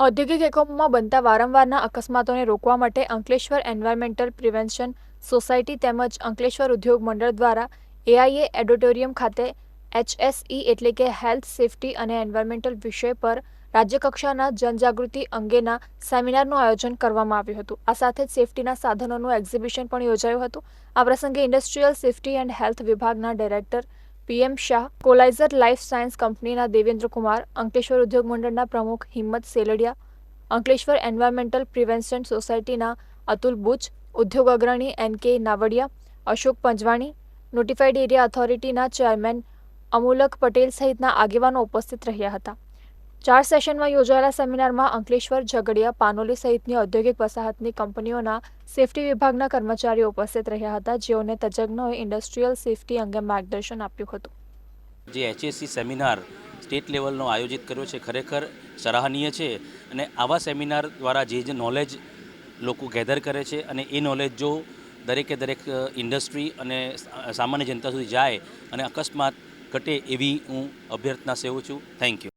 ઔદ્યોગિક એકમોમાં બનતા વારંવારના અકસ્માતોને રોકવા માટે અંકલેશ્વર એન્વાયરમેન્ટલ પ્રિવેન્શન સોસાયટી તેમજ અંકલેશ્વર ઉદ્યોગ મંડળ દ્વારા એઆઈએ એડિટોરિયમ ખાતે એચએસઈ એટલે કે હેલ્થ સેફટી અને એન્વાયરમેન્ટલ વિષય પર રાજ્યકક્ષાના જનજાગૃતિ અંગેના સેમિનારનું આયોજન કરવામાં આવ્યું હતું. આ સાથે જ સેફટીના સાધનોનું એક્ઝિબિશન પણ યોજાયું હતું. આ પ્રસંગે ઇન્ડસ્ટ્રીયલ સેફટી એન્ડ હેલ્થ વિભાગના ડાયરેક્ટર પીએમ શાહ, કોલાઇઝર લાઇફ સાયન્સ કંપનીના દેવેન્દ્ર કુમાર, અંકલેશ્વર ઉદ્યોગ મંડળના પ્રમુખ હિંમત સેલડિયા, અંકલેશ્વર એન્વાયરમેન્ટલ પ્રિવેન્શન સોસાયટીના અતુલ બુચ, ઉદ્યોગ અગ્રણી N K Navadiya, Ashok Panjwani notified area ઓથોરિટીના chairman Amulak Patel સહિતના આગેવાનો ઉપસ્થિત રહ્યા હતા. ચાર સેશનમાં યોજાયેલા સેમિનારમાં અંકલેશ્વર, ઝઘડિયા, પાનોલી સહિતની ઔદ્યોગિક વસાહતની કંપનીઓના સેફટી વિભાગના કર્મચારીઓ ઉપસ્થિત રહ્યા હતા, જેઓને તજજ્ઞોએ ઇન્ડસ્ટ્રીયલ સેફટી અંગે માર્ગદર્શન આપ્યું હતું. જે એચએસસી સેમિનાર સ્ટેટ લેવલનો આયોજિત કર્યો છે, ખરેખર સરાહનીય છે અને આવા સેમિનાર દ્વારા જે જે નોલેજ લોકો ગેધર કરે છે અને એ નોલેજ જો દરેકે દરેક ઇન્ડસ્ટ્રી અને સામાન્ય જનતા સુધી જાય અને અકસ્માત ઘટે એવી હું અભ્યર્થના સેવું છું. Thank you